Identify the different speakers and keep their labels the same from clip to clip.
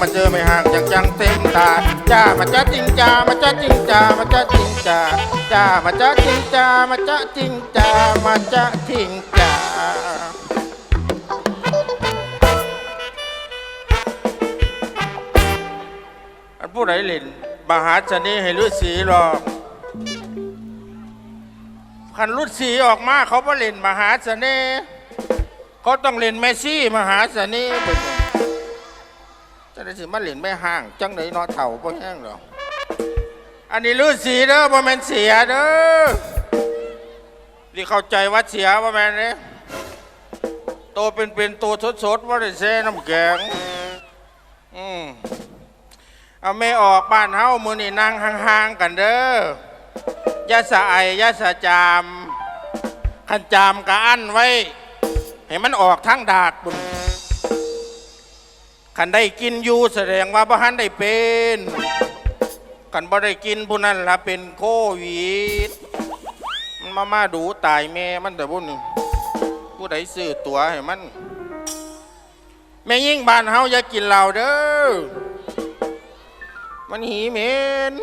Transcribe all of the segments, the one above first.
Speaker 1: มาเจอไม่ห่างจังจังเต็มตาจ้ามาจ้าจริงจ้ามาจ้าจริงจ้ามาจ้าจริงจ้าจ้ามาจ้าจริงจ้ามาจ้าจริงจ้ามาจ้าจริงจ้าอันผู้ใดเล่นมหาชนีให้ฤาษีรอกคันฤาษีออกมาเขาบ่เล่นมหาเสน่ห์เขาต้องเล่นเมซี่มหาเสน่ห์เป็นต้น จะได้สิมาเล่นไม่ห่าง จังไหนนอเถ่าบ่แห้งหรออันนี้ฤาษีเด้อบ่แม่นเสียเด้อที่เข้าใจว่าเสียบ่แม่นเด้โตเป็นเป็นๆโตสดๆว่าได้แซ่น้ำแข็งอืมเอาไม่ออกบ้านเฮามือนี่นั่งห่างๆกันเด้อยาสะไอยาสะจามขันจามกะอั้นไว้ ให้มันออกทั้งดากบุญ ขันได้กินอยู่แสดงว่าบ่ฮันได้เป็นขันบ่ได้กินผู้นั้นละเป็นโควิดมันมามาดูตายแม่มันแต่บุญผู้ใดซื้อตั๋วให้มันแม่ยิ่งบ้านเฮาอย่ากินเหล้าเด้อมันหีเหม็น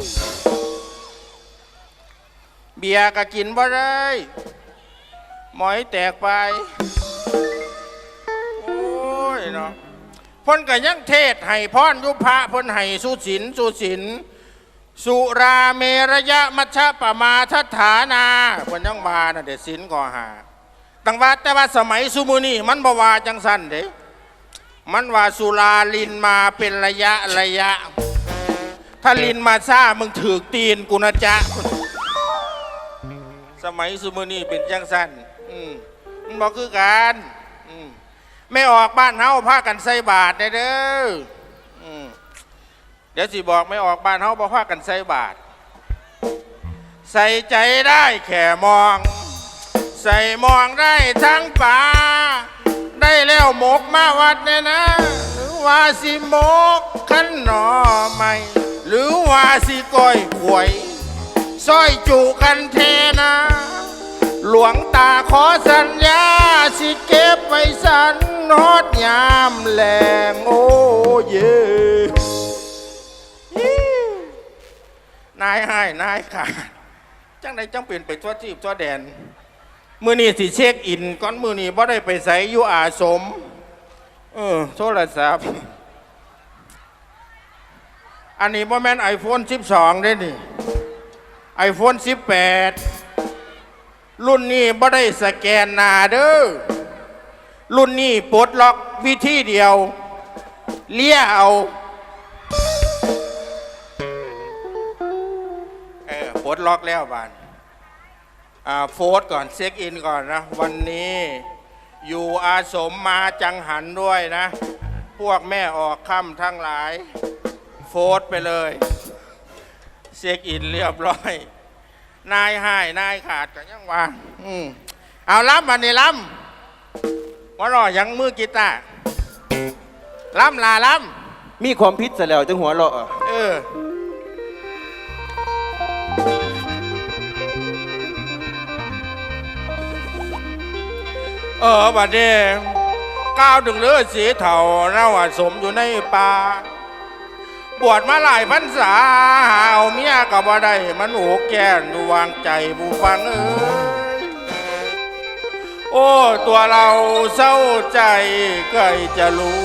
Speaker 1: เบียร์ก็กินบ่ได้หมอยแตกไป พ่นก็ยังเทศให้พรยุพระพ่นให้สุศินสุศินสุราเมระยะมัชฌะปมาทัฐานาพ่นยังมาน่ะเด็ดสินก่อหาตั้งว่าแต่ว่าสมัยสุมุนีมันบวาจังสันเด้มันว่าสุราลินมาเป็นระยะระยะ ถ้าลินมาซ่ามึงถือตีนกูนะจ๊ะสมัยสุมอนี่เป็นจังสันอืมมันบอกคือกันอืม ไม่ออกบ้านเฮาพากันใส่บาทเด้อเดี๋ยวสิบอกไม่ออกบ้านเฮาบอกพากันใส่บาท ใส่ใจได้แค่มอง ใส่มองได้ทั้งป่า ได้แล้วหมกมาวัดเนี่ยนะหรือว่าสิหมกขันหนอไม่หรือว่าสิก้อยขวยซอยจูกันเทนะ หลวงตาขอสัญญา สิเก็บไว้สันนอดยามแรงโอ้เยนายให้นายขาดจังใดจังเปลี่ยนไปทั่วทีบทั่วแดน มือนี่สิเช็คอินก่อนมือนี่บ่ได้ไปใส่อยู่อาสม เออ โทรศัพท์อันนี้บ่แม่นไอโฟน12 ได้นี่ไอโฟน18 รุ่นนี้บ่ได้สแกนหนาเด้อ รุ่นนี้ปลดล็อกวิธีเดียว เลี้ยเอา เออปลดล็อกแล้วบานอ่าโฟร์ก่อนเช็คอินก่อนนะ วันนี้อยู่อาสมมาจังหันด้วยนะ พวกแม่ออกค่ำทั้งหลาย โฟร์ไปเลย เช็คอินเรียบร้อย นายให้นายขาดกันยังวางอืมเอาล้ำมันนี่ล้ำว่ารอยังมือกีตาร์ล้ำลาล้
Speaker 2: มีความพิษซะแล้วจังหัวเราะอะำ
Speaker 1: เออ เออบัดนี้ก้าวถึงเลือดสีเถาเราอาสมอยู่ในป่า บวชมาหลายพรรษาหาเอาเมียก็บ่ได้มันโอกแก่นวางใจผู้ฟังเอ้ยโอ้ตัวเราเศร้าใจใกล้จะรู้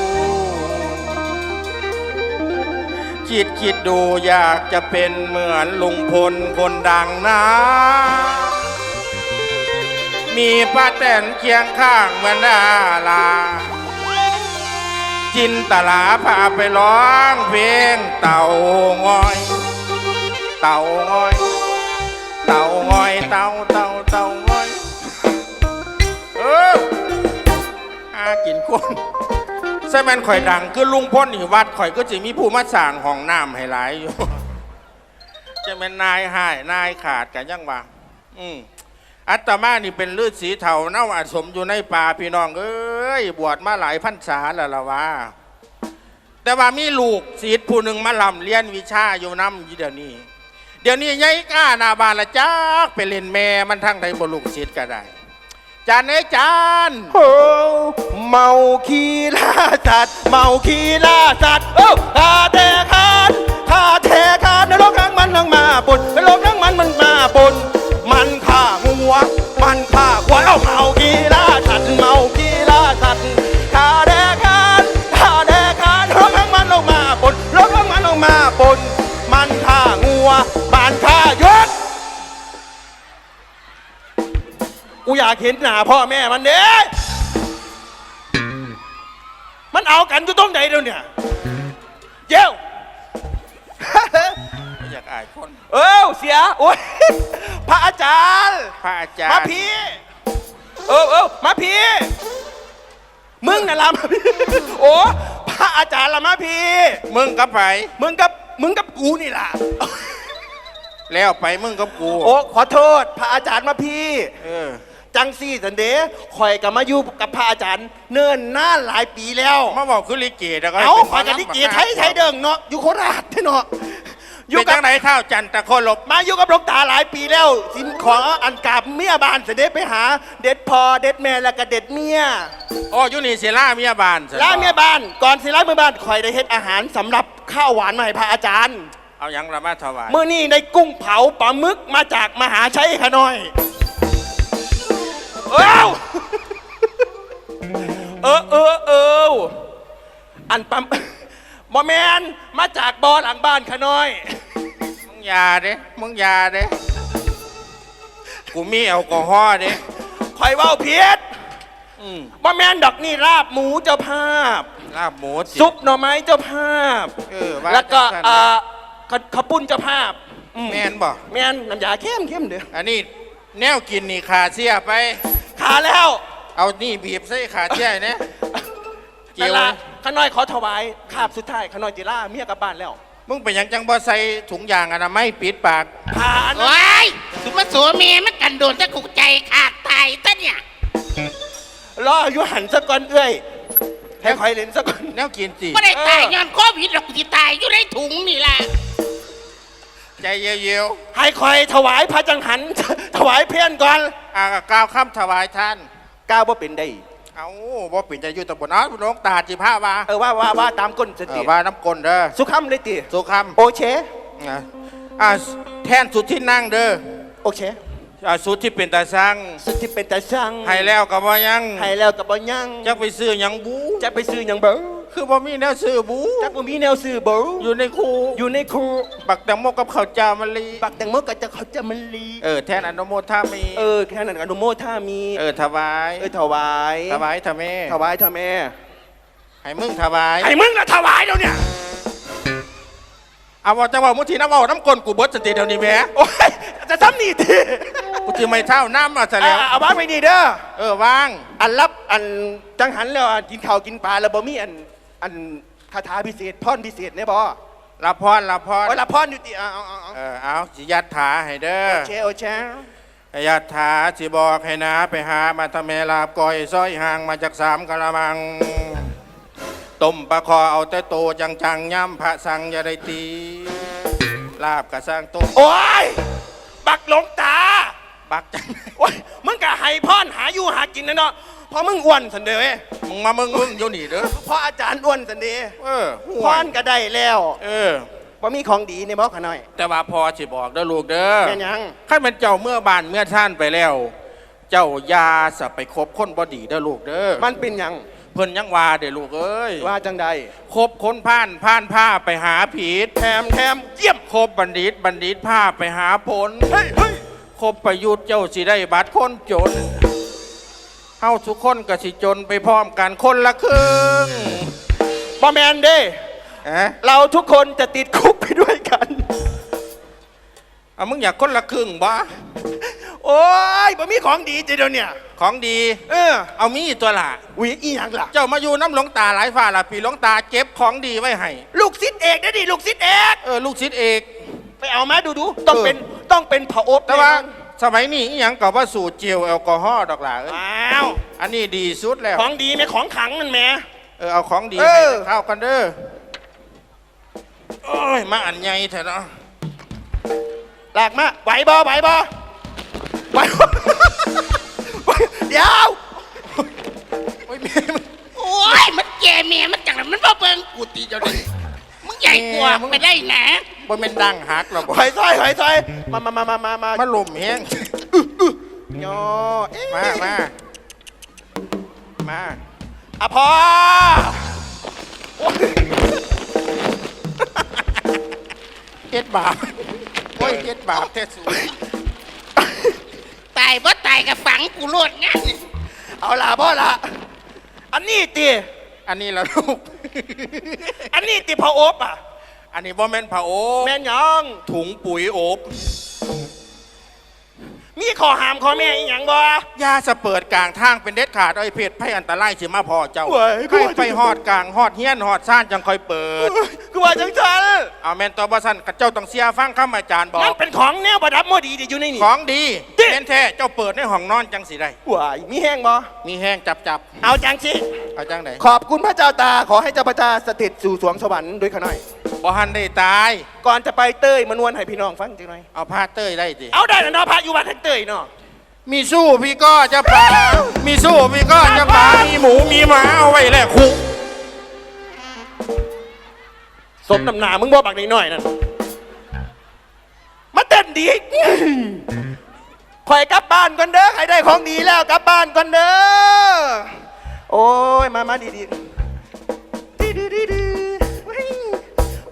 Speaker 1: คิดคิดดูอยากจะเป็นเหมือนลุงพลคนดังนะ มีป้าแตนเคียงข้างเหมือนดารา จินตลาพาไปร้องเพลงเต่างอย เต่างอย เต่างอย เต่าเต่าเต่างอย เออหากินคนใช่แมันข่อยดังคือลุงพ้นนี่วัดข่อยก็จะมีผู้มาสั่งห้องน้ำให้หลายอยู่จะเป็นนายหายนายขาดกันยังวะอืม อัตมานี่เป็นฤาษีเถาเน่าอาสมอยู่ในป่าพี่น้องเอ้ยบวชมาหลายพรรษาแล้วละวะแต่ว่ามีลูกศิษย์ผู้หนึ่งมาลำเรียนวิชาอยู่น้ำอยู่เดี๋ยวนี้ เดี๋ยวนี้ยายก้านาบานละจักไปเล่นแม่มันทั้งใดบ่ลูกศิษย์ก็ได้จานเอ้จาน
Speaker 2: โอ้เมาขี้ล่าสัตว์เมาขี้ล่าสัตว์โอ้ข้าแต่ขานข้าแต่ขานนรกทั้งมันทั้งมาปนนรกทั้งมันมันมาปนมัน มันฆ่าควายเอ้าเมาขี้ลาสัตว์เมาขี้ลาสัตว์ข้าแต่ขานข้าแต่ขานรกทั้งมันลงมาปนรกทั้งมันลงมาปนมันฆ่างัวมันฆ่ายศกูอยากเห็นหน้าพ่อแม่มันเด้มันเอากันอยู่ตรงไหนเดี๋ยวเนี่ยเจ้า
Speaker 1: ไม่อยากอายคน
Speaker 2: เออเสียโอ้ย พระอาจารย์
Speaker 1: พระอาจาร
Speaker 2: มา
Speaker 1: ย์
Speaker 2: พี่ เออเออมาพี่ มึงน่ะละมาพี่โอ้พระอาจารย์ละมาพี่
Speaker 1: มึงกับไผ
Speaker 2: มึงกับมึงกับกูนี่ล่ะ
Speaker 1: แล้วไปมึงกับกู
Speaker 2: โอ้ขอโทษ พระอาจารย์มาพี่
Speaker 1: เออ
Speaker 2: จังซี่สันเดข่อยกับมาอยู่กับพระอาจารย์ เนิ่นนานหลายปีแล้ว
Speaker 1: มาบอกคือลิเกแต่ก็ให้
Speaker 2: เอา
Speaker 1: ป็น
Speaker 2: ข่อยกับ
Speaker 1: หม
Speaker 2: นิ
Speaker 1: ลำ
Speaker 2: เกียไทยไทยเดิงเนาะอยู่โคราชเนาะ อยู่
Speaker 1: เป็น
Speaker 2: กั
Speaker 1: จั
Speaker 2: บ
Speaker 1: งไหนเท่าจันทร์ตะโคลบ
Speaker 2: มาอยู่กับหลวงตาหลายปีแล้ว สินของอันกราบเมียบานเสด็จไปหา เด็ดพอเด็ดแม่แล้วก็เด็ดเมีย
Speaker 1: โอ้อยุนี่เสียล่าเมียบานซะ
Speaker 2: ล้าเมียบานก่อนสิล้าเมียบานข่อยได้เฮ็ดอาหารสำหรับข้าวหวานมาให้พระอาจารย์
Speaker 1: เอาหยังละมาถวาย
Speaker 2: เมื่อนี้ได้กุ้งเผาปลาหมึกมาจากมหาชัยขน้อยเอ้าเออเออเอออันปั๊ม บอแมนมาจากบอหลังบ้านขน้อย
Speaker 1: มึง อยาเด้ มึงอยาเด้ กูมีแอลกอฮอล์เด้
Speaker 2: คอยเว้าเพียด
Speaker 1: อืม
Speaker 2: บอแมนดอกนี่ลาบหมูเจ้าภาพ
Speaker 1: ลาบหมูสิ
Speaker 2: ซุปหน่อไม้เจ้าภาพ
Speaker 1: เออว่า
Speaker 2: แล้วก็
Speaker 1: จังซั่น
Speaker 2: อ่าข้าวข้าวปุ้นเจ้าภาพอื
Speaker 1: แม่นบ่
Speaker 2: แมนน้ำยาเข้มเข้มเด้อ
Speaker 1: อันนี้แนวกินนี่ขาเสียไป
Speaker 2: ขาแล้ว
Speaker 1: เอานี่บีบใส่ขาเสียเนี่ย เกี่
Speaker 2: นั่
Speaker 1: ย
Speaker 2: น
Speaker 1: ว
Speaker 2: ละขน้อยขอถวายคาบสุดท้ายขน้อยจิล่าเมียกลับบ้านแล้ว
Speaker 1: มึงเป็นหยังจังบ่ใส่ถุงยางอนามัยปิดปาก
Speaker 2: ผ่าน
Speaker 3: โอ้ยสุมาสัวเมียมันกันโดนตะกุกใจขาดตายตะเนี่ย
Speaker 2: รออยู่หันสักก่อนเอ้ยให้คอยเล่นสักก่อน
Speaker 1: แนวกินสิ
Speaker 3: ไม่ได้ตายย้อนโควิดหรอกที่ตายอยู่ในถุงนี่แหละ
Speaker 1: ใจเยียว
Speaker 2: ให้คอยถวายพระจังหัน ถวายเพี้ยนก่อน
Speaker 1: ๆอ่ากล่าวคำถวายท่าน
Speaker 2: ก้าวว่าเป็นได้
Speaker 1: เอาบ่เป็นใจอยู่ตะบนเอาหลวงตาจิพาว่า
Speaker 2: เออว่าว่าว่าตามก้นส
Speaker 1: เอ
Speaker 2: ติ
Speaker 1: อว่าน้ำกลเด้อ
Speaker 2: สุขำเลยติ
Speaker 1: สุค
Speaker 2: โอเชำ
Speaker 1: นะอ่าแทนสุดที่นั่งเด้อ
Speaker 2: โอเค
Speaker 1: อ่าสุดที่เป็นตาช่าง
Speaker 2: สุดที่เป็นตาช่าง
Speaker 1: ให้แล้วก็บ่ยัง
Speaker 2: ให้แล้วกับบ่ยัง
Speaker 1: จักไปซื้อหยังบู
Speaker 2: จะไปซื้อหยังเบ้อ
Speaker 1: คือบ่มีแนวซื้อบู
Speaker 2: จักบ่มีแนวซื้อเบ้อ
Speaker 1: อยู่ในคู
Speaker 2: อยู่ในครู
Speaker 1: บักแตงโมกับข้าวเจ้ามะลิ
Speaker 2: ปักแตงโมก็จะเขาจะมันลี
Speaker 1: เออแทนอนุโมทามี
Speaker 2: เออแค่นั้นอนุโมท่ามี
Speaker 1: เออถวาย
Speaker 2: เออถวาย
Speaker 1: ถวายทำแม่
Speaker 2: ถวายท่าแม่
Speaker 1: ให้มึงถวาย
Speaker 2: ไอ้มึงน่ะถวายแล้วเนี่ย
Speaker 1: เอาว่าจังหวะมุทีน้ำเอาน้ำกลกูเบิดสติเดี๋ยวนี้แหม่
Speaker 2: โอ้ยจะทำนี่ที
Speaker 1: กูจะไม่เท่าน้ำมาซะแล้ว
Speaker 2: อะเอาวางไว้นี่เด้อ
Speaker 1: เออวาง
Speaker 2: อันรับอันจังหันแล้วอันกินข้าวกินปลาแล้วบ่มีอัน อันคาถาพิเศษพรพิเศษเนี่ยบ่
Speaker 1: รับพรรับพร
Speaker 2: โอ้ยละพรอยู่ติเอาเอาเอาเอา
Speaker 1: เออเอาสิยัดถาให้เด้อ
Speaker 2: โอเคโอเค
Speaker 1: ให้ยัดถาสิบอกให้นาไปหามาทำแม่ลาบก้อยซอยห่างมาจากสามกะละมัง ต้มปลาคอเอาแต่โตจังจังๆย่ำพระสังอย่าได้ตี ลาบกะสร้างต้ม
Speaker 2: โอ้ยบักหลงตา
Speaker 1: บักจัง
Speaker 2: โอ้ยมึงกะให้พรหาอยู่หากินนะเนาะเพราะมึงอ้วนสันเดเว้ย
Speaker 1: มึงมามึงมึงอยู่นี่เด้อ
Speaker 2: เพราะอาจารย์อ้วนสันเด
Speaker 1: เออห่
Speaker 2: พ
Speaker 1: วย
Speaker 2: รก็ได้แล้ว
Speaker 1: เออ
Speaker 2: ว่ามีของดีในบ่ขะหน่อย
Speaker 1: แต่ว่าพอสิบอกเด้อลูกเด้อ
Speaker 2: แม่นยัง
Speaker 1: ข้าเป็นเจ้าเมื่อบานเมื่อท่านไปแล้ว เจ้ายาสะไปคบคนบอดีเด้อลูกเด้อ
Speaker 2: มันเป็นหยัง
Speaker 1: เพิ่นยังว่าเด้อลูกเอ้ย
Speaker 2: ว่าจังใด
Speaker 1: คบคนผ่านผ่านผ้าไปหาผีด
Speaker 2: แถมแถมเยี่ยม
Speaker 1: คบบัณฑิตบัณฑิตผ้าไปหาผล
Speaker 2: เฮ้ยเฮ้ย
Speaker 1: คบประยุทธ์เจ้าสิได้บัตรคนจน เฮาทุกคนก็สิจนไปพร้อมกันคนละครึ่ง
Speaker 2: บอแมนเด้
Speaker 1: เอ๊ะ
Speaker 2: เราทุกคนจะติดคุกไปด้วยกัน
Speaker 1: เอามึงอยากคนละครึ่งบ่
Speaker 2: โอ้ยบ่มีของดีจีเดียวเนี่ย
Speaker 1: ของดี
Speaker 2: เออ
Speaker 1: เอามีตัวละ
Speaker 2: วิอีหยังล่ะ
Speaker 1: เจ้ามาอยู่น้ำหลวงตาหลายฝ่าละปีหลวงตาเก็บของดีไว้ให้
Speaker 2: ลูกศิษย์เอกนะดิลูกศิษย์เอก
Speaker 1: เออลูกศิษย์เอก
Speaker 2: ไปเอามาดูดูต้อง
Speaker 1: เออ
Speaker 2: เป็นต้องเป็นผาอบ
Speaker 1: แต่ว่า
Speaker 2: น่นอน
Speaker 1: สมัยนี้อหยังกับว่าสูตรเจลแอลกอฮอล์ดอกหล่ะเอ้ย
Speaker 2: อ้าว
Speaker 1: อันนี้ดีสุดแล้ว
Speaker 2: ของดีไหมของขังนั่นแหม่
Speaker 1: เออเอาของดี
Speaker 2: เอ
Speaker 1: ให้
Speaker 2: อ
Speaker 1: เข้ากันเด้อโอ้ยมาอันใหญ่เถอะเนาะ
Speaker 2: หลากมาไหวบ่ไหวบ่ไหวบ่ไหวเดี๋ยว
Speaker 1: โอ้ยแม่มัน
Speaker 3: บิ่งกูตีเจ้าเลยมึงใหญ่กว่าไม่ได้นะ
Speaker 1: บ่แม่นดังหักหรอกบ่
Speaker 2: หอยซอยหอยซอยมามามามามามา
Speaker 1: มาลมแฮง
Speaker 2: ย่อเอ๊ะ
Speaker 1: มามามา
Speaker 2: อะพอ
Speaker 1: เฮ็ดบาปโอ้ยเฮ็ดบาปแท้สู
Speaker 3: ตายบ่ตายกับฝังกูโลดงั้นนี่
Speaker 2: เอาล่ะพ่อละอันนี้ตี
Speaker 1: อันนี้ละลูก
Speaker 2: อันนี้ตีพอโอบอะ
Speaker 1: อันนี้บ่แม่นผาโอ
Speaker 2: แม่นหยัง
Speaker 1: ถุงปุ๋ยโอบ
Speaker 2: มีขอหามขอแม่อีหยังบ่
Speaker 1: ยาสะเปิดกลางทางเป็นเด็ดขาดไอ้เพชรภัยอันตรายสิมาพอเจ้า
Speaker 2: เว้ย
Speaker 1: ให้ไปฮอดกลางฮอดเฮียนฮอดซ่านจังค่อยเปิด
Speaker 2: คือว่าจังจัน
Speaker 1: เอาแม่นตัวบ่ซั่นกับเจ้าต้องเสียฟังคำอาจารย์บอ
Speaker 2: มัน
Speaker 1: ก
Speaker 2: เป็นของแนวประดับโมดีที่อยู่ในนี่
Speaker 1: ของดี
Speaker 2: เจ๊
Speaker 1: แม่นแท้เจ้าเปิดในห้องนอนจังสิได้
Speaker 2: วายมีแห้งบ่
Speaker 1: มีแห้งจับจับ
Speaker 2: เอาจังสิ
Speaker 1: ๆเอาจังไหน
Speaker 2: ขอบคุณพระเจ้าตาขอให้เจ้าพระเจ้าสถิตสู่สวงสวรรค์ด้วยขน่อย
Speaker 1: บ่หันได้ตาย
Speaker 2: ก่อนจะไปเต้ยมานวนให้พี่น้องฟังจังหน่อย
Speaker 1: เอาผ้าเต้ยได้สิ
Speaker 2: เอาได้แล้วเนาะพระอยู่บ้านให้เต้ยเนาะ
Speaker 1: มีสู้พี่ก็จะปลามีสู้พี่ก็จะปลามีหมูมีหมาเอาไว้แลกคุก
Speaker 2: สมน้ำหนามึงบ่บักนิดหน่อยนั่นมาเต้นดีคอยกลับบ้านก่อนเด้อใครได้ของดีแล้วกลับบ้านก่อนเด้อโอ้ยมามาดีดีดีดีดีดีเฮ้ย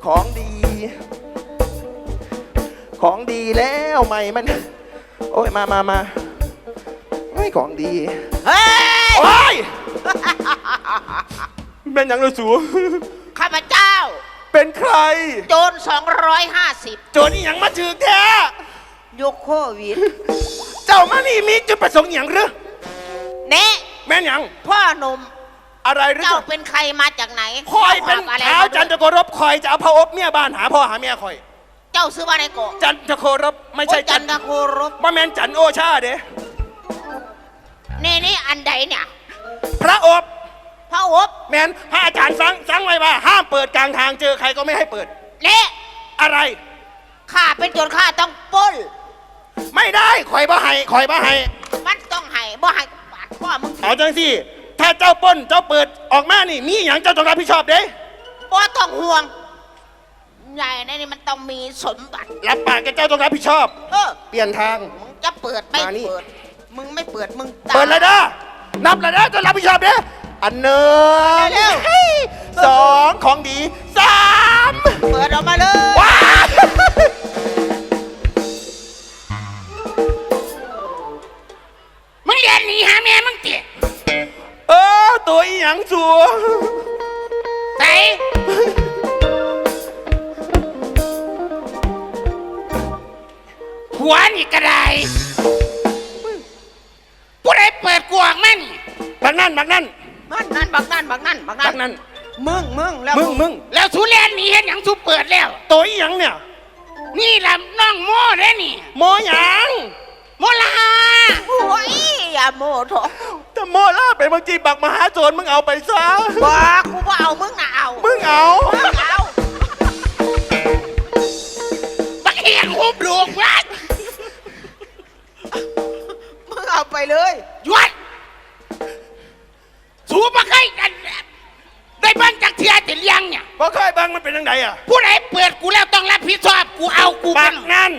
Speaker 2: ของดี ของดีแล้วใหม่มัน โอ้ยมามามาเฮ้ยของดี
Speaker 4: เฮ้ย
Speaker 2: โอ้ยเป็นหยังเลยสู
Speaker 4: ข้าพเจ้า
Speaker 2: เป็นใคร
Speaker 4: โจร250
Speaker 2: โจรนี่ยังมาถึงแท้
Speaker 4: ยุคโควิด
Speaker 2: เจ้ามานี่มีจุดประสงค์อย่างหรือ
Speaker 4: เน่
Speaker 2: แม่นหยัง
Speaker 4: พ่อหนุ่ม
Speaker 2: อะไรหรือ
Speaker 4: เจ้าเป็นใครมาจากไหน
Speaker 2: คอยเป็น
Speaker 4: จ้าหบอะไร
Speaker 2: เท้า
Speaker 4: มาด้วย
Speaker 2: จันทโกรบคอยจะเอาพระอบเมียบ้านหาพ่อหาเมียคอย
Speaker 4: เจ้าซื้อมาในโกะ
Speaker 2: จันทโกรบไม่
Speaker 4: โอ้
Speaker 2: ใช่
Speaker 4: ย
Speaker 2: จั
Speaker 4: จั
Speaker 2: น
Speaker 4: นทโครบ
Speaker 2: ว่าแม่นจันโอชาเด้
Speaker 4: นี่นี่อันใดเนี่ย
Speaker 2: พระอบ
Speaker 4: พระอบ
Speaker 2: แม่นพระอาจารย์สั่งสั่งไว้ว่า ห้ามเปิดกลางทางเจอใครก็ไม่ให้เปิด
Speaker 4: เน่
Speaker 2: อะไร
Speaker 4: ข้าเป็นโจรข้าต้องปล้น
Speaker 2: ไม่ได้คอยบ่ให้คอยบ่ให้
Speaker 4: มันต้องให้บ่ให้ปาดข้อมึง
Speaker 2: เอาจังสิถ้าเจ้าปล้นเจ้าเปิดออกมานี่ มีอย่างเจ้าต้องรับผิดชอบเด้
Speaker 4: บ่ต้องห่วง ใหญ่ในนี่มันต้องมีสมบัติ
Speaker 2: รับปากกับเจ้าต้องรับผิดชอบ
Speaker 4: เออ
Speaker 2: เปลี่ยนทาง
Speaker 4: มึงจะเปิดไม่
Speaker 2: มานี่
Speaker 4: เปิด มึงไม่เปิดมึงตาย
Speaker 2: เปิดเลยนะนับเลยนะจะรับผิดชอบเด้อันหนึ่ง
Speaker 4: เร็ว
Speaker 2: สองของดีสาม
Speaker 4: เปิดออกมาเลย
Speaker 2: ว้าว
Speaker 3: มึงเรียนหนีหาแม่มึงเตี๋ย
Speaker 2: เออตัวอีหยังสัว
Speaker 3: ไป หัวนี่กระไดผู้ใดเปิดกูออกมานี่
Speaker 2: บักนั่นบักนั่น
Speaker 4: มันนั่นบักนั่นบักนั่นบัก
Speaker 2: บั
Speaker 4: นั่
Speaker 2: ก
Speaker 4: น
Speaker 2: นั่น
Speaker 4: มึงมึงแล้ว
Speaker 2: มึงมึง
Speaker 3: แล้วสุเรียนหนีเห็นหยังสุเปิดแล้ว
Speaker 2: ตัวอีหยังเนี่ย
Speaker 3: นี่ลำน้องโม่เด้นี่
Speaker 2: โมหยัง
Speaker 3: โมลา
Speaker 4: โอ้ยอย่าโมโถ
Speaker 2: แต่โมล่าเป็นบางจีบักมหาโจรมึงเอาไปซะ
Speaker 4: บอกกูว่าเอามึงน่ะเอา
Speaker 2: มึงเอา
Speaker 4: มึงเอา
Speaker 3: บักเหียงหุบลูกวัด
Speaker 4: เอาไปเลย
Speaker 3: หยวดสูบมาใครกันได้เบ้างจากเทียติเลี้ยงเนี่ย
Speaker 2: บ่เคยบังมันเป็นยังไงอะ
Speaker 3: ผู้ใดเปิดกูแล้วต้องรับผิดชอบกูเอากู
Speaker 2: บั
Speaker 3: เป็
Speaker 2: ก
Speaker 3: น
Speaker 2: นั่น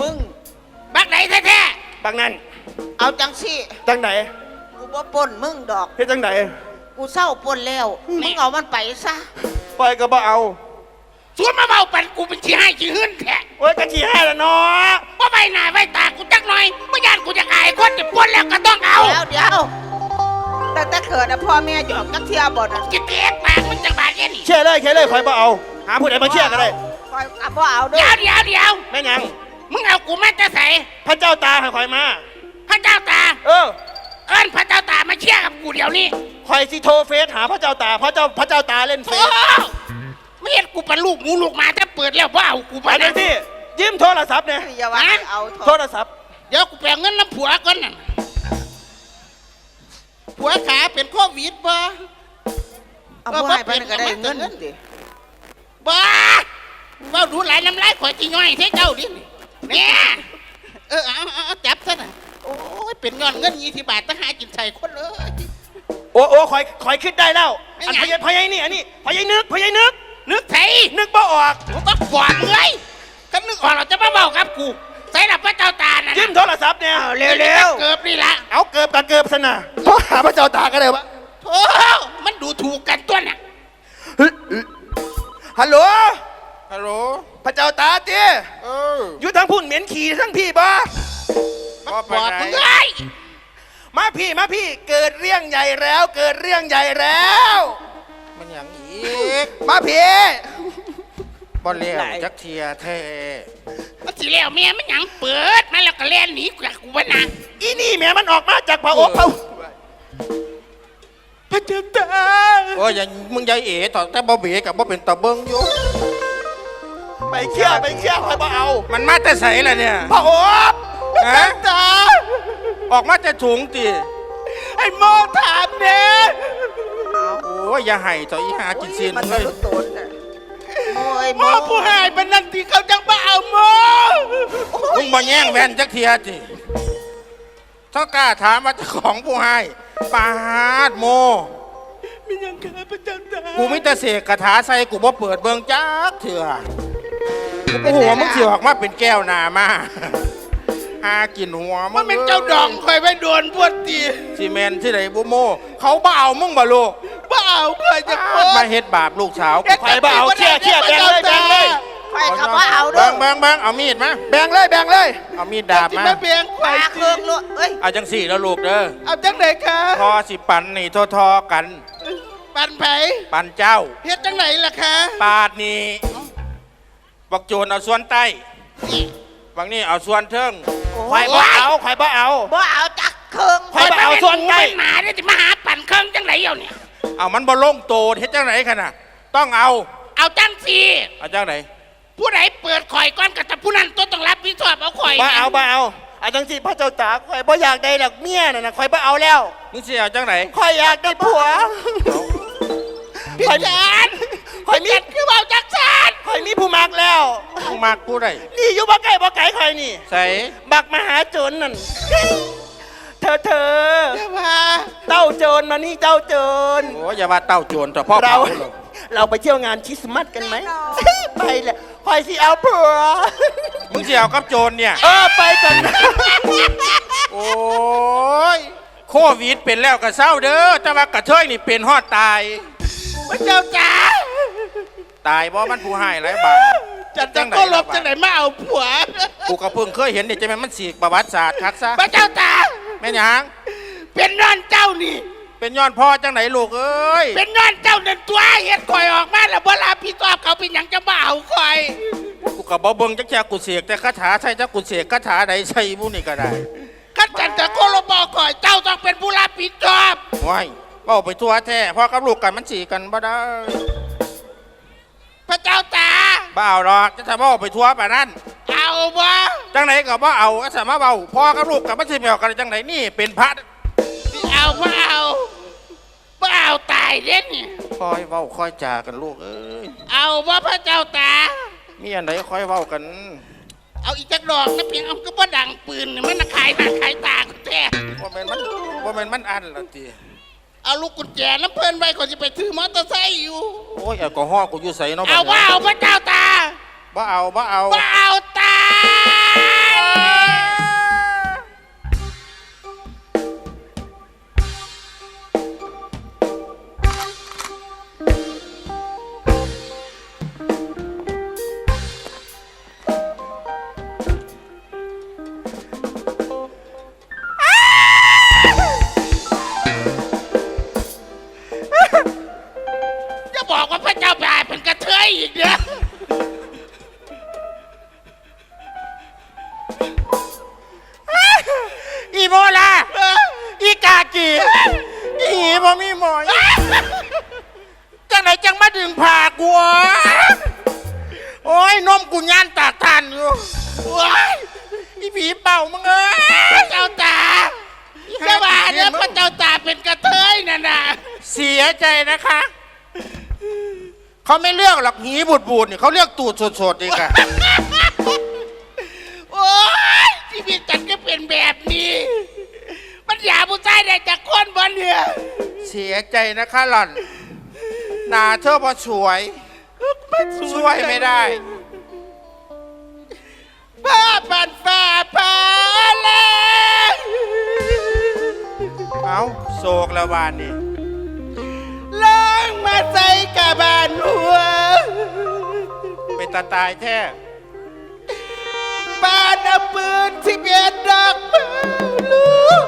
Speaker 4: มึง
Speaker 3: บักไหนแท้
Speaker 2: บักนั่น
Speaker 4: เอาจังสิ
Speaker 2: จังไหน
Speaker 4: กูบ่ปล้นมึงดอก
Speaker 2: เฮ็ดจังไหน
Speaker 4: กูเศร้าปล้นแล้ว มึงเอามันไปซะ
Speaker 2: ปล่อยก็บ่เอา
Speaker 3: ๆสูบมาเบาปันกูเป็นชี้ให้ชี้หื้นแท้
Speaker 2: โอ้ยกะชี้ให้ละเนาะ
Speaker 3: ว่าใบหน้าใบตากูจักหน่อยไม่ยานกูจะอายคนที่ปล้นแล้วก็ต้องเอา
Speaker 4: เดี๋ยวเดี๋ยวแต่แต่เกิดนะพ่อแม่หยอกจักเทียบ่นะ
Speaker 3: จะเตียกปากมึงจังบาดเย็นนี่
Speaker 2: เชื่อเลยเชื่อเลยคอยบ่เอาหาผู้ใดมาเชื่อก็ได้
Speaker 4: คอยกับพ่อเอาด้ว
Speaker 3: เดี๋ยวยเดี๋ยวเดี๋ยว
Speaker 2: แม่นหยัง
Speaker 3: มึงเอากูมาจะใส่
Speaker 2: พระเจ้าตาให้คอยมา
Speaker 3: พระเจ้าตา
Speaker 2: เออ
Speaker 3: เอิ้นพระเจ้าตามาเชี่ยกับกูเดี๋ยวนี้
Speaker 2: คอยสิโทรเฟซหาพระเจ้าตาพระเจ้าพระเจ้าตาเล่นเฟ
Speaker 3: โอ้
Speaker 2: ซ
Speaker 3: ไม่เห็นกูเป็นลูกหมูลูกหมาถ้าเปิดแล้วว่าเอากู
Speaker 2: ไป
Speaker 3: มา
Speaker 2: เดี๋ยวที่ยืมโทรศัพท์เนี่ย
Speaker 4: อย่าว่าให้เอาเถ
Speaker 2: โท
Speaker 4: อะ
Speaker 2: รศัพท์
Speaker 3: เดี๋ยวกูแปลงเงินน้ำผัวก่อนน่ะผัวขาเป็นโควิดบ่
Speaker 4: เอาพ่อให้ไปนั่นก็ได้เงินดิ
Speaker 3: บ้าเบ้าดูหลายน้ำลายข่อยจีน้อยใช่เจ้าดิเนี่ยเออเอาเอาเอาจับซะน่ะโอ้ยเป็นเงินเงินยี่สิบบาทต้องหากินใส่คนเลย
Speaker 2: โอ้โอ้คอยคอยคิดได้แล้วอันพยายพยายนี่อันนี้พยายนึกพยายนึก
Speaker 3: นึกไทย
Speaker 2: นึกบ่ออก
Speaker 3: กูต้องบอดมึงเลยถ้านึกออกเราจะมาเบากับกูใส่ดับพระเจ้าตานะ
Speaker 2: จิ้มโทรศัพท์เนี่ย
Speaker 3: เร็วๆ เกิบนี่ละ
Speaker 2: เอาเกือบกับเกือบสนะโทรหาพระเจ้าตากันเลยวะ
Speaker 3: โอ้มันดูถูกกันตัวน่ะ
Speaker 2: ฮัลโหล
Speaker 1: ฮัลโหล
Speaker 2: พระเจ้าตาเตี้ย
Speaker 1: เออ
Speaker 2: อยู่ทั้งพุ่นเหม็นขี่ทั้งพี่บ่
Speaker 1: พ่อไป
Speaker 3: บอด
Speaker 1: ไหน
Speaker 3: มึงเลย
Speaker 2: มาพี่มาพี่เกิดเรื่องใหญ่แล้ว เกิดเรื่องใหญ่แล้ว
Speaker 1: มันอย่างอี ก
Speaker 2: มาพี่
Speaker 1: บ่เลี้ยวจักเทียแท้
Speaker 3: มันสิแล้วแม่มันหยังเปิดมาแล้วก็เล่นหนีกูกูวะนะ
Speaker 2: อีนี่แม่มันออกมาจากพระโอเขาพระเจ้าตา
Speaker 1: โอ้ยอยังมึงยายเอ๋ต่อแต่บ่เบกับบ่เป็นตะเบิงอยู่
Speaker 2: ไปเชี่ยไปเชี่ยคอยบ่เอา
Speaker 1: มันมาแต่ใสล่ะเนี่ย
Speaker 2: พระโอพระ
Speaker 1: ฮะ
Speaker 2: เจ้าตา
Speaker 1: ออกมาแต่ถุงติ
Speaker 2: ไอ้โมถามเน่
Speaker 1: โอ้ยอย่าให้ต่ออีหากินซีนมึงเลย
Speaker 4: โอ้ย
Speaker 3: หมอผู้หายเป็นนั่นที่เขาจังมาเอาหมอ
Speaker 1: มึงบ่แย่งแวนจักเทียติถ้ากล้าถามว่าเจ้าของผู้ให้ปาดโม
Speaker 2: มียังกาพระเจ้าตา
Speaker 1: กูมิแต่เสกคาถาใส่กูบ่เปิดเบิ่งจักเถื่อกูหัวมึงสิออกมาเป็นแก้วหนามา หากินหัวมึ
Speaker 3: มัน
Speaker 1: ง
Speaker 3: เป็นเจ้าดองคอยไปโดนพวดตี
Speaker 1: ซีเมนที่ไหนบุโม เขาบ่เอามึงบ่ลูก
Speaker 3: บ้าเอาคอยจะ
Speaker 1: ปา
Speaker 3: โค
Speaker 1: ดมา
Speaker 3: ตร
Speaker 1: เฮ็ดบาปลูกสาวกู
Speaker 2: ใครบ่เอาเชี่ยเชี่ยแบ่งเลยแบ่งเลย
Speaker 4: ใครก็ว่าเอาด้
Speaker 1: เบิ่
Speaker 4: วย
Speaker 1: งเบิ่งเบิ่งเอามีดมา
Speaker 2: แบ่งเลยแบ่งเลย
Speaker 1: เอามีดดาบ
Speaker 3: ที่
Speaker 1: มา
Speaker 3: มาเบียงค
Speaker 4: ป
Speaker 3: อย
Speaker 4: ลาเครื่องลูกเอ้ย
Speaker 1: เอาจังสี่แล้วลูกเด้อ
Speaker 3: เอาจังไหนคะ
Speaker 1: ทอสิปันนี่ทอทอๆกัน
Speaker 3: ปันไผ
Speaker 1: ปันเจ้า
Speaker 3: เฮ็ดจังไหนล่ะคะ
Speaker 1: ปาดนี่บักโจรเอาส่วนใต้
Speaker 3: นี่
Speaker 1: บางนี่เอาส่วนเทิง
Speaker 2: ใครบ่เอาใครบ่เอา
Speaker 4: บ่เอาจักเครื่อง
Speaker 2: คอยไปเอาส่วนใกล้
Speaker 3: หมาได้จะมาหาปั่นเครื่องจังไหนเอาเนี่ย
Speaker 1: เอามันบ่ลงโตเฮ็ดจังไหนขนาดต้องเอา
Speaker 3: เอาจังสี
Speaker 1: เอาจังไหน
Speaker 3: ผู้ใดเปิดข่อยก่อนกับแต่ผู้นั้นตัวต้องรับผิดชอบเอาข่อย
Speaker 2: บ่เอาบ่เอาอาจังสิพระเจ้าตาคอยบ่อยากได้หรอกเมียน่ะนะคอยบ่เอาแล้ว
Speaker 1: มึงสิเอาจังไหน
Speaker 2: คอยอยากได้ผัว
Speaker 3: พี่
Speaker 2: คอย
Speaker 3: จาน
Speaker 2: คอยมี
Speaker 3: เจ็ดคือเบาจักสาน
Speaker 2: คอยมีผู้มักแล้ว
Speaker 1: มึงมากกูได้
Speaker 2: นี่อยู่บ่ไกลบ่ไกลคอยนี่
Speaker 1: ใส่
Speaker 2: บักมหาโจรนั่น เธอเธอ
Speaker 3: เดี๋ยวมา
Speaker 2: เต้าโจรมานี่เต้าโจร
Speaker 1: โอ้ยอย่าว่าเต้าโจรต่อพ่อ
Speaker 2: เรา
Speaker 1: เผาหรอก
Speaker 2: เราไปเที่ยวงานคริสต์มาสกันไหม ไปแหละคอยสิเอาผัว
Speaker 1: มึงสิเอากับโจรเนี่ย
Speaker 2: เออไปกันนะ
Speaker 1: โอ้ยโควิดเป็นแล้วก็เศร้าเด้อแต่ว่ากระเทยนี่เป็นฮอดตาย
Speaker 3: พระเจ้าจ๋า
Speaker 1: ตายบ่มันผู้ให้หลายบาท
Speaker 3: จัดจังก็ลบจังไหนมาเอาผัว
Speaker 1: กูก็เพิ่งเคยเห็นนี่จะแม่นมันสีกประวัติศาสตร์คักซะ
Speaker 3: พระเจ้าจ๋า
Speaker 1: แม่นหยัง
Speaker 3: เป็นนอนเจ้านี่
Speaker 1: เป็นย้อนพ่อจังไหนลูกเอ้ย
Speaker 3: เป็นนอนเจ้าเดินตัวเฮ็ดข่อยออกมาแล้วเวลาพี่ตอบเขาเป็นหยังจะมาเอาข่อย
Speaker 1: กูก็บ่เบิ่งจักแค่กูเสกแต่คาถาใช่จักกูเสกคาถาใดใช่ผู้นี่ก็ได้
Speaker 3: ขันจันจะโคโลบอกข่อยเจ้าต้องเป็นผู้รับผิดชอบ
Speaker 1: ว้ายเว้าไปทั่วแท้พ่อกับลูกกันมันสีกันบ่ได้
Speaker 3: พระเจ้าจ๋า
Speaker 1: บ่เอาหรอกจะทำเว้าไปทั่วปานนั้น
Speaker 3: เอาบ่
Speaker 1: จังไหนก็บ่เอาอาสามาเว้าพ่อกับลูกกับมันสิไปเอากันจังไหนนี่เป็นพระ
Speaker 3: สิเอาบ่เอาบ่เอาตายเด่นนี่
Speaker 1: คอยเว้าคอยจากันลูกเอ้ย
Speaker 3: เอาบ่พระเจ้าจ๋า
Speaker 1: มีอันไหนคอยเว้ากัน
Speaker 3: เอาอีกจักดอกนะเพียงเอาก็บ่ดังปืนนี่มันน่ะขายหน้าขายตากูแท้
Speaker 1: บ่แม่นมันบ่แม่นมันอันละติ
Speaker 3: เอาลูกกุญแจน้ำเพิ่นไว้ก่อนจะไปถือมอเตอร์ไซค์อยู่
Speaker 1: โอ้ยแอลกอฮอล์กูอยู่ใส่เนาะ
Speaker 3: เอา
Speaker 1: บัด
Speaker 3: บ่
Speaker 1: นี้
Speaker 3: เอาพระเจ้าตา
Speaker 1: บ่เอาบ่เอา
Speaker 3: บ่เอา น
Speaker 1: มกูย่านตากทานอยู่
Speaker 3: ว้าย
Speaker 1: อีผีเป่ามึงเอ้ย
Speaker 3: เจ้าตาจะว่าเนี่ยพระเจ้าตาเป็นกระเทยนั่นน่ะ
Speaker 1: เสียใจนะคะ เขาไม่เลือกหรอกหีบูดบูดๆนี่ยเขาเลือกตูดสดๆดีกว่า
Speaker 3: โอ้ยชีวิตฉันก็เป็นแบบนี้ มันอยาผู้ชายได้จากคนบนเนี่ย
Speaker 1: เสียใจนะคะหล่อนหนาเธอพอสวย ช่วยไม่ได้
Speaker 3: ผ้าปันฝ่าผ้าแลง
Speaker 1: เอาโศกละวานนี่
Speaker 3: ลองมาใส่กะบานหัว
Speaker 1: เป็นตาตายแท้
Speaker 3: บานเอาปืนที่เบียดดอกมาลูก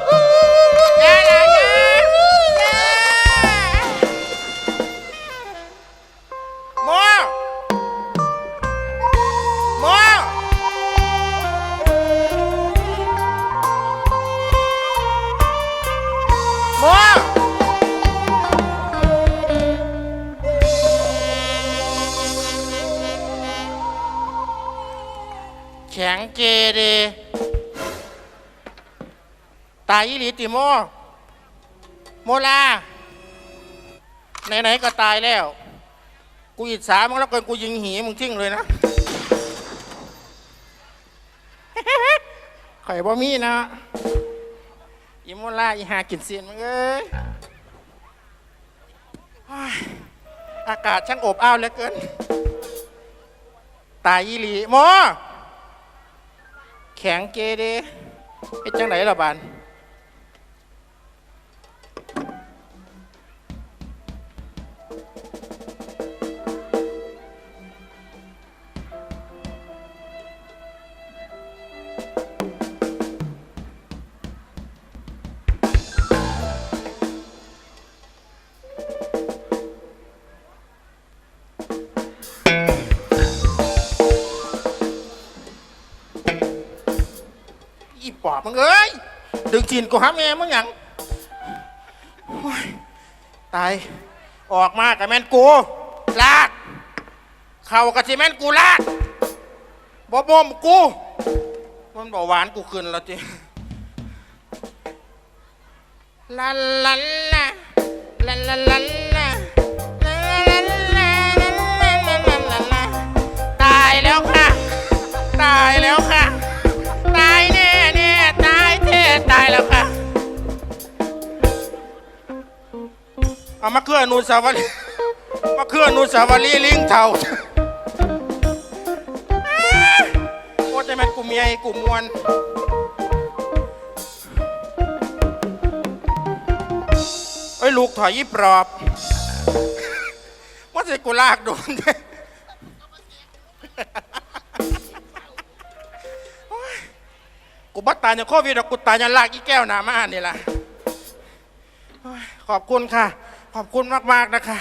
Speaker 1: แข็งเกเรตายอีหลีติโม โมลา ไหน ๆ ก็ตายแล้ว กูอิจฉามึงแล้วเกินกูยิงหีมึงทิ้งเลยนะข่อยบ่มีนะอีโมลาอีหากินเสียนมึงเอ้ยอ้ยอากาศช่างอบอ้าวเหลือเกิน ตายอีหลีโม แข็งเกเดเป็นจังไหนล่ะบาน ปอบมึงเอ้ยดึงจีนกูหาแม่มึงหยังโอ้ยตาย ออกมากับแม่นกูลาก เข่ากับสิแม่นกูลากบ่บ่มกู มันบอกหวานกูขึ้นแล้วจีลาลาลาลาลาลา ตายแล้วค่ะ เอามาเคลื่อนนุสาวรีมาเคลื่อนนุสาวรีลิงเท่าโอ้แต่แมันกูเมียกูมมวนเอ้ยลูกถอยยี่ปลอบว่าจะกูลากโดนเด้กู ตายอย่างโควิดหรอกกูตายอย่างลากอีแก้วหนามานี่ล่ะขอบคุณค่ะ ขอบคุณมากๆนะคะ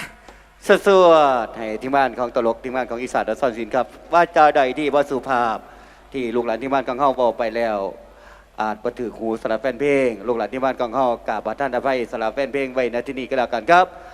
Speaker 2: สวดให้ที่บ้านของตลกที่บ้านของอีสานและซ่อนสินครับ ว่าจาใดที่ว่าสุภาพที่ลูกหลานที่บ้านของเฮาบอกไปแล้ว อาจประถือหูสลับแฟนเพลง ลูกหลานที่บ้านของเฮากราบประท่านอภัยสลับแฟนเพลงไว้ณที่นี้ก็แล้วกันครับ